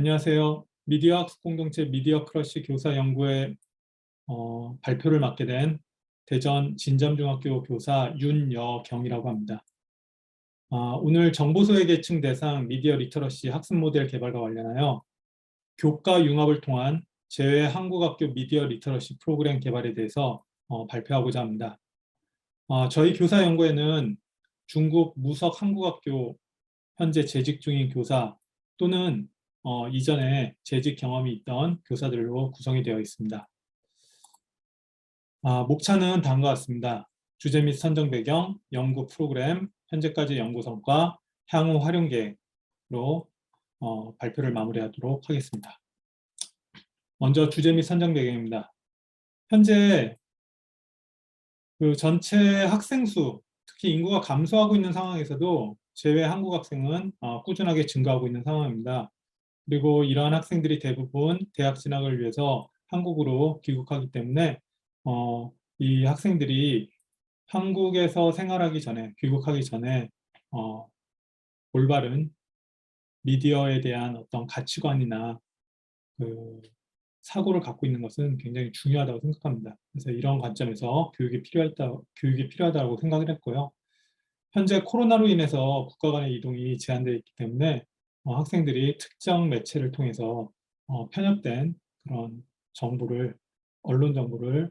안녕하세요. 미디어 학습 공동체 미디어 크러쉬 교사 연구회 어, 발표를 맡게 된 대전 진점중학교 교사 윤여경이라고 합니다. 아, 오늘 정보소외 계층 대상 미디어 리터러시 학습 모델 개발과 관련하여 교과 융합을 통한 제외 한국학교 미디어 리터러시 프로그램 개발에 대해서 어, 발표하고자 합니다. 어, 저희 교사 연구회는 중국 무석 한국학교 현재 재직 중인 교사 또는 어, 이전에 재직 경험이 있던 교사들로 구성이 되어 있습니다. 아, 목차는 다음과 같습니다. 주제 및 선정 배경, 연구 프로그램, 현재까지 연구 성과, 향후 활용 계획으로 어, 발표를 마무리하도록 하겠습니다. 먼저 주제 및 선정 배경입니다. 현재 그 전체 학생 수, 특히 인구가 감소하고 있는 상황에서도 제외 한국 학생은 어, 꾸준하게 증가하고 있는 상황입니다. 그리고 이러한 학생들이 대부분 대학 진학을 위해서 한국으로 귀국하기 때문에 어, 이 학생들이 한국에서 생활하기 전에 귀국하기 전에 어, 올바른 미디어에 대한 어떤 가치관이나 그 사고를 갖고 있는 것은 굉장히 중요하다고 생각합니다. 그래서 이런 관점에서 교육이 필요하다, 교육이 필요하다고 생각을 했고요. 현재 코로나로 인해서 국가 간의 이동이 제한되어 있기 때문에 어, 학생들이 특정 매체를 통해서 어, 편협된 그런 정보를 언론 정보를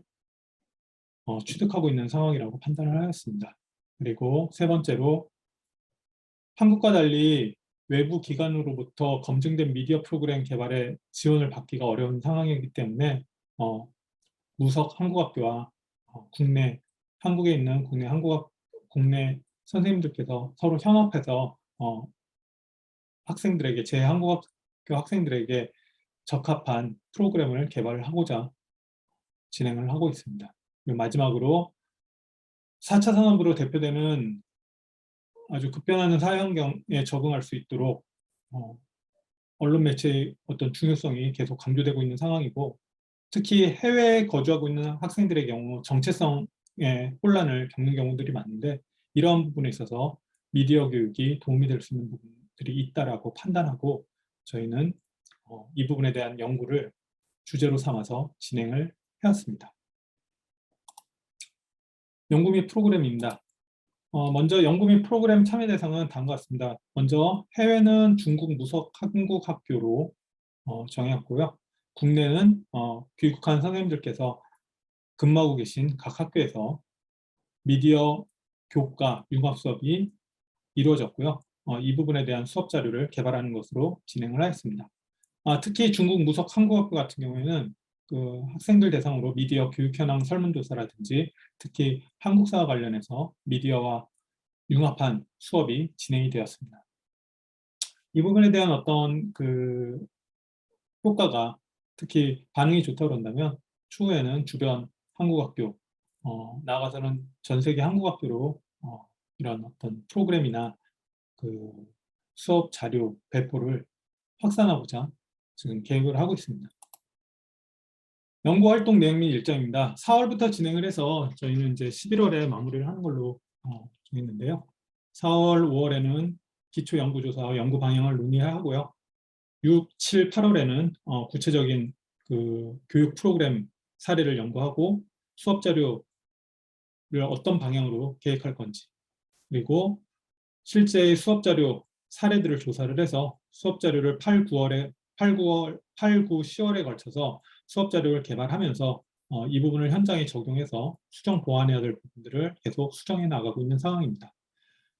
어, 취득하고 있는 상황이라고 판단을 하였습니다. 그리고 세 번째로 한국과 달리 외부 기관으로부터 검증된 미디어 프로그램 개발에 지원을 받기가 어려운 상황이기 때문에 어, 무석 한국학교와 어, 국내 한국에 있는 국내 한국학 국내 선생님들께서 서로 협업해서 어, 학생들에게 제 한국학교 학생들에게 적합한 프로그램을 개발을 하고자 진행을 하고 있습니다. 마지막으로 4차 산업으로 대표되는 아주 급변하는 사회 환경에 적응할 수 있도록 어, 언론 매체의 어떤 중요성이 계속 강조되고 있는 상황이고 특히 해외에 거주하고 있는 학생들의 경우 정체성의 혼란을 겪는 경우들이 많은데 이러한 부분에 있어서 미디어 교육이 도움이 될 수 있는 부분 들이 있다라고 판단하고 저희는 어, 이 부분에 대한 연구를 주제로 삼아서 진행을 해왔습니다. 연구 및 프로그램입니다. 어, 먼저 연구 및 프로그램 참여 대상은 다음과 같습니다. 먼저 해외는 중국 무석 한국 학교로 어, 정했고요. 국내는 어, 귀국한 선생님들께서 근무하고 계신 각 학교에서 미디어 교과 융합 수업이 이루어졌고요. 어, 이 부분에 대한 수업 자료를 개발하는 것으로 진행을 하였습니다. 아, 특히 중국 무석 한국학교 같은 경우에는 그 학생들 대상으로 미디어 교육 현황 설문조사라든지 특히 한국사와 관련해서 미디어와 융합한 수업이 진행이 되었습니다. 이 부분에 대한 어떤 그 효과가 특히 반응이 좋다고 그런다면 추후에는 주변 한국학교 어, 나아가서는 전 세계 한국학교로 어, 이런 어떤 프로그램이나 그 수업 자료 배포를 확산하고자 지금 계획을 하고 있습니다. 연구 활동 내용 및 일정입니다. 4월부터 진행을 해서 저희는 이제 11월에 마무리를 하는 걸로 어, 정했는데요. 4월, 5월에는 기초 연구조사와 연구 방향을 논의하고요. 6, 7, 8월에는 어, 구체적인 그 교육 프로그램 사례를 연구하고 수업 자료를 어떤 방향으로 계획할 건지 그리고 실제 수업 자료 사례들을 조사를 해서 수업 자료를 8, 9월에 8, 9월, 8, 9, 10월에 걸쳐서 수업 자료를 개발하면서 어, 이 부분을 현장에 적용해서 수정 보완해야 될 부분들을 계속 수정해 나가고 있는 상황입니다.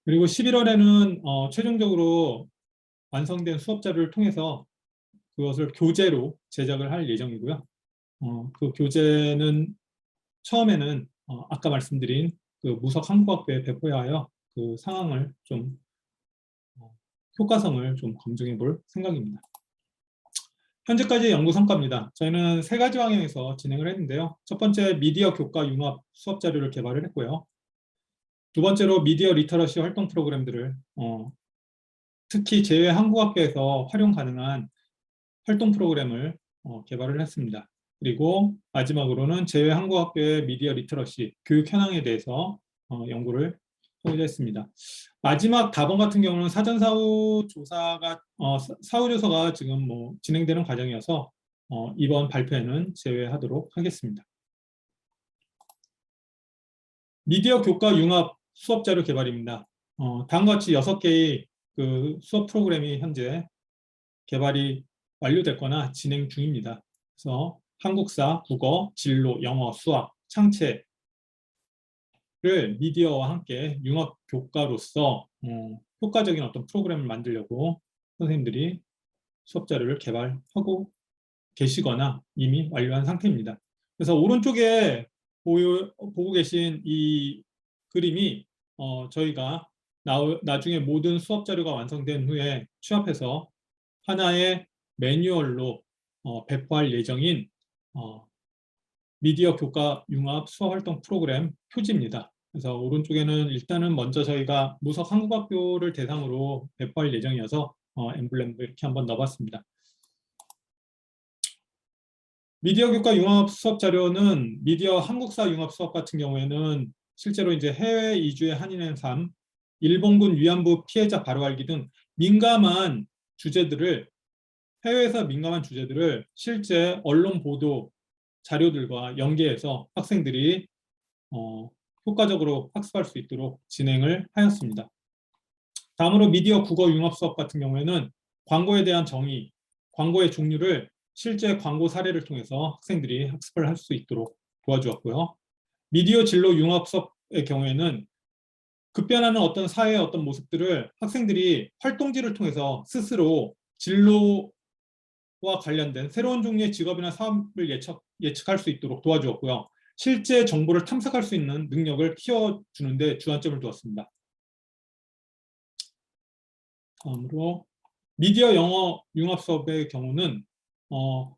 그리고 11월에는 어, 최종적으로 완성된 수업 자료를 통해서 그것을 교재로 제작을 할 예정이고요. 어, 그 교재는 처음에는 어, 아까 말씀드린 그 무석 한국학교에 배포하여 그 상황을 좀 어, 효과성을 좀 검증해 볼 생각입니다. 현재까지 연구 성과입니다. 저희는 세 가지 방향에서 진행을 했는데요. 첫 번째 미디어 교과 융합 수업 자료를 개발을 했고요. 두 번째로 미디어 리터러시 활동 프로그램들을 어, 특히 제외 한국학교에서 활용 가능한 활동 프로그램을 어, 개발을 했습니다. 그리고 마지막으로는 제외 한국학교의 미디어 리터러시 교육 현황에 대해서 어, 연구를 하고자 했습니다. 마지막 답원 같은 경우는 사전 사후 조사가 어, 사- 사후 조사가 지금 뭐 진행되는 과정이어서 어, 이번 발표에는 제외하도록 하겠습니다. 미디어 교과 융합 수업 자료 개발입니다. 어, 다음과 같이 6개의 그 수업 프로그램이 현재 개발이 완료됐거나 진행 중입니다. 그래서 한국사, 국어, 진로, 영어, 수학, 창체, 를 미디어와 함께 융합 교과로서 어, 효과적인 어떤 프로그램을 만들려고 선생님들이 수업 자료를 개발하고 계시거나 이미 완료한 상태입니다. 그래서 오른쪽에 보여, 보고 계신 이 그림이 어, 저희가 나, 나중에 모든 수업 자료가 완성된 후에 취합해서 하나의 매뉴얼로 어, 배포할 예정인 어, 미디어 교과 융합 수업 활동 프로그램 표지입니다. 그래서 오른쪽에는 일단은 먼저 저희가 무석 한국학교를 대상으로 배포할 예정이어서 어, 엠블렘도 이렇게 한번 넣어봤습니다. 미디어 교과 융합 수업 자료는 미디어 한국사 융합 수업 같은 경우에는 실제로 이제 해외 이주의 한인의 삶, 일본군 위안부 피해자 바로 알기 등 민감한 주제들을 해외에서 민감한 주제들을 실제 언론 보도 자료들과 연계해서 학생들이 어, 효과적으로 학습할 수 있도록 진행을 하였습니다. 다음으로 미디어 국어 융합 수업 같은 경우에는 광고에 대한 정의, 광고의 종류를 실제 광고 사례를 통해서 학생들이 학습을 할 수 있도록 도와주었고요. 미디어 진로 융합 수업의 경우에는 급변하는 어떤 사회의 어떤 모습들을 학생들이 활동지를 통해서 스스로 진로와 관련된 새로운 종류의 직업이나 사업을 예측, 예측할 수 있도록 도와주었고요. 실제 정보를 탐색할 수 있는 능력을 키워주는 데 주안점을 두었습니다. 다음으로 미디어 영어 융합 수업의 경우는 어,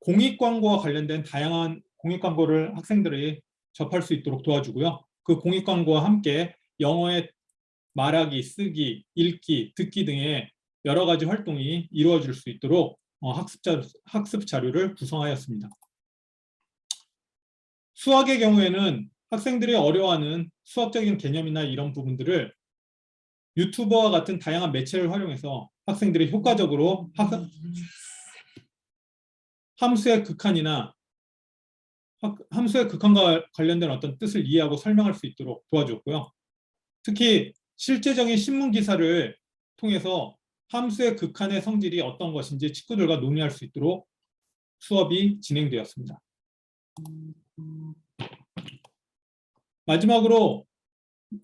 공익 광고와 관련된 다양한 공익 광고를 학생들이 접할 수 있도록 도와주고요. 그 공익 광고와 함께 영어의 말하기, 쓰기, 읽기, 듣기 등의 여러 가지 활동이 이루어질 수 있도록 어, 학습, 자료, 학습 자료를 구성하였습니다. 수학의 경우에는 학생들이 어려워하는 수학적인 개념이나 이런 부분들을 유튜버와 같은 다양한 매체를 활용해서 학생들이 효과적으로 학, 함수의 극한이나 함수의 극한과 관련된 어떤 뜻을 이해하고 설명할 수 있도록 도와줬고요. 특히 실제적인 신문 기사를 통해서 함수의 극한의 성질이 어떤 것인지 친구들과 논의할 수 있도록 수업이 진행되었습니다. 마지막으로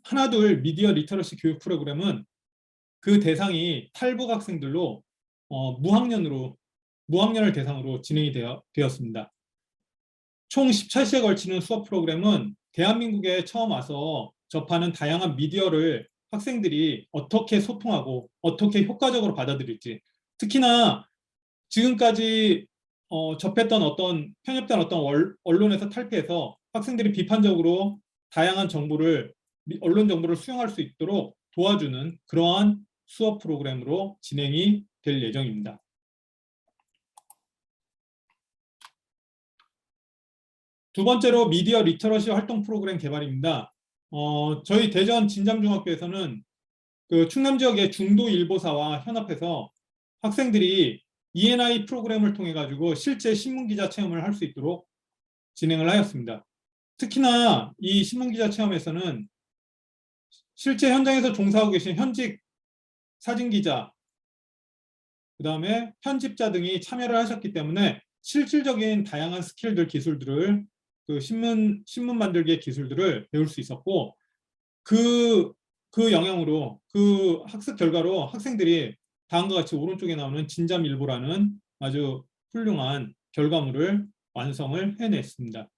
하나둘 미디어 리터러시 교육 프로그램은 그 대상이 탈북 학생들로 어, 무학년으로 무학년을 대상으로 진행이 되어, 되었습니다. 총 14시에 걸치는 수업 프로그램은 대한민국에 처음 와서 접하는 다양한 미디어를 학생들이 어떻게 소통하고 어떻게 효과적으로 받아들일지 특히나 지금까지 어, 접했던 어떤 편협된 어떤 월, 언론에서 탈피해서 학생들이 비판적으로 다양한 정보를 언론 정보를 수용할 수 있도록 도와주는 그러한 수업 프로그램으로 진행이 될 예정입니다. 두 번째로 미디어 리터러시 활동 프로그램 개발입니다. 어, 저희 대전 진잠중학교에서는 그 충남 지역의 중도 일보사와 현합해서 학생들이 ENI 프로그램을 통해 가지고 실제 신문 기자 체험을 할 수 있도록 진행을 하였습니다. 특히나 이 신문 기자 체험에서는 실제 현장에서 종사하고 계신 현직 사진 기자, 그 다음에 편집자 등이 참여를 하셨기 때문에 실질적인 다양한 스킬들, 기술들을 그 신문 신문 만들기의 기술들을 배울 수 있었고 그, 그 영향으로 그 학습 결과로 학생들이 다음과 같이 오른쪽에 나오는 진잠일보라는 아주 훌륭한 결과물을 완성을 해냈습니다.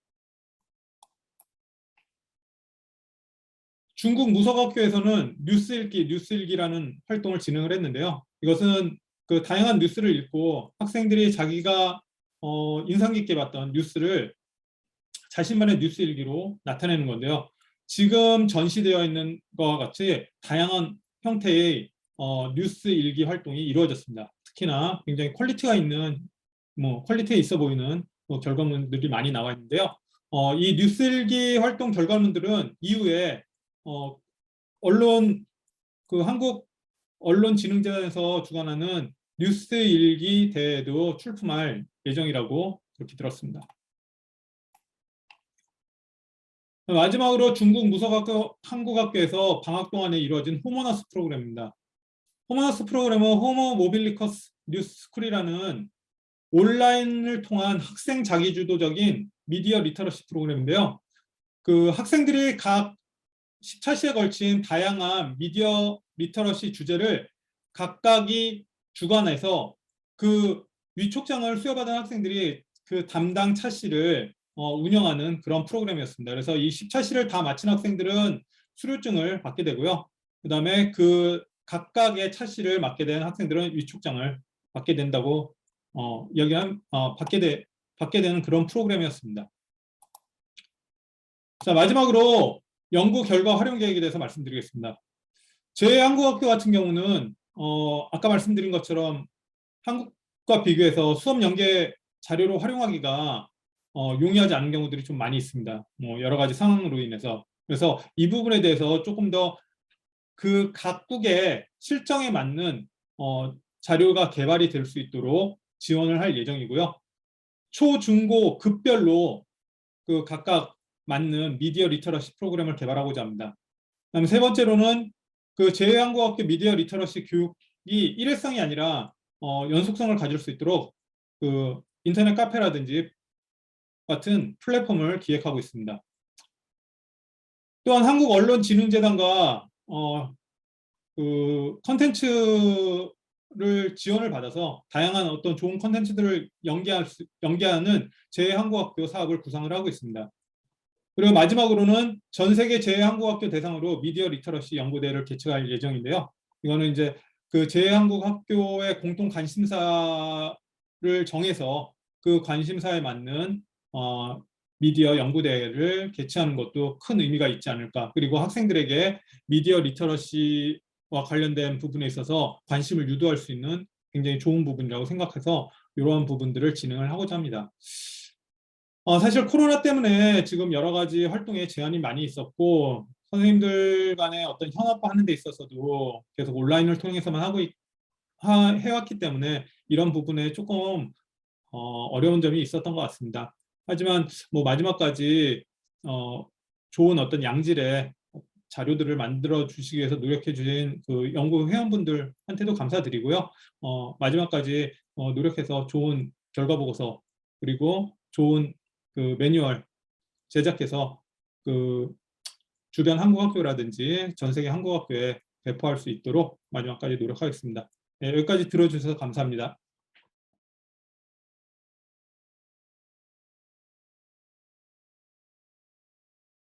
중국 무석학교에서는 뉴스 읽기, 뉴스 읽기라는 활동을 진행을 했는데요. 이것은 그 다양한 뉴스를 읽고 학생들이 자기가 어, 인상 깊게 봤던 뉴스를 자신만의 뉴스 일기로 나타내는 건데요. 지금 전시되어 있는 것과 같이 다양한 형태의 어, 뉴스 일기 활동이 이루어졌습니다. 특히나 굉장히 퀄리티가 있는 뭐 퀄리티에 있어 보이는 뭐 결과물들이 많이 나와 있는데요. 어, 이 뉴스 일기 활동 결과물들은 이후에 어, 언론 그 한국 언론진흥재단에서 주관하는 뉴스 일기 대회도 출품할 예정이라고 그렇게 들었습니다. 마지막으로 중국 무서학교 한국학교에서 방학 동안에 이루어진 호모너스 프로그램입니다. 호모너스 프로그램은 호모 모빌리커스 뉴스쿨이라는 온라인을 통한 학생 자기주도적인 미디어 리터러시 프로그램인데요. 그 학생들이 각 10차시에 걸친 다양한 미디어 리터러시 주제를 각각이 주관해서 그 위촉장을 수여받은 학생들이 그 담당 차시를 어, 운영하는 그런 프로그램이었습니다. 그래서 이 10차시를 다 마친 학생들은 수료증을 받게 되고요. 그 다음에 그 각각의 차시를 맡게 된 학생들은 위촉장을 받게 된다고 어, 이야기한 어, 받게 되 받게 되는 그런 프로그램이었습니다. 자 마지막으로 연구 결과 활용 계획에 대해서 말씀드리겠습니다. 제 한국학교 같은 경우는 어, 아까 말씀드린 것처럼 한국과 비교해서 수업 연계 자료로 활용하기가 어, 용이하지 않은 경우들이 좀 많이 있습니다. 뭐 여러 가지 상황으로 인해서 그래서 이 부분에 대해서 조금 더 그 각국의 실정에 맞는 어, 자료가 개발이 될 수 있도록 지원을 할 예정이고요. 초, 중, 고 급별로 그 각각 맞는 미디어 리터러시 프로그램을 개발하고자 합니다. 그다음 세 번째로는 그 제한국학교 미디어 리터러시 교육이 일회성이 아니라 어, 연속성을 가질 수 있도록 그 인터넷 카페라든지 같은 플랫폼을 기획하고 있습니다. 또한 한국언론진흥재단과 어, 그 컨텐츠를 지원을 받아서 다양한 어떤 좋은 컨텐츠들을 연계할 수, 연계하는 제한국학교 사업을 구상을 하고 있습니다. 그리고 마지막으로는 전 세계 제한국학교 대상으로 미디어 리터러시 연구대회를 개최할 예정인데요. 이거는 이제 그 제한국학교의 공통 관심사를 정해서 그 관심사에 맞는 어, 미디어 연구대회를 개최하는 것도 큰 의미가 있지 않을까. 그리고 학생들에게 미디어 리터러시와 관련된 부분에 있어서 관심을 유도할 수 있는 굉장히 좋은 부분이라고 생각해서 이러한 부분들을 진행을 하고자 합니다. 어, 사실 코로나 때문에 지금 여러 가지 활동에 제한이 많이 있었고 선생님들 간의 어떤 현업화하는 데 있어서도 계속 온라인을 통해서만 하고 있, 하, 해왔기 때문에 이런 부분에 조금 어, 어려운 점이 있었던 것 같습니다. 하지만 뭐 마지막까지 어, 좋은 어떤 양질의 자료들을 만들어 주시기 위해서 노력해 주신 그 연구 회원분들한테도 감사드리고요. 어, 마지막까지 어, 노력해서 좋은 결과 보고서 그리고 좋은 그 매뉴얼 제작해서 그 주변 한국학교라든지 전 세계 한국학교에 배포할 수 있도록 마지막까지 노력하겠습니다. 네, 여기까지 들어주셔서 감사합니다.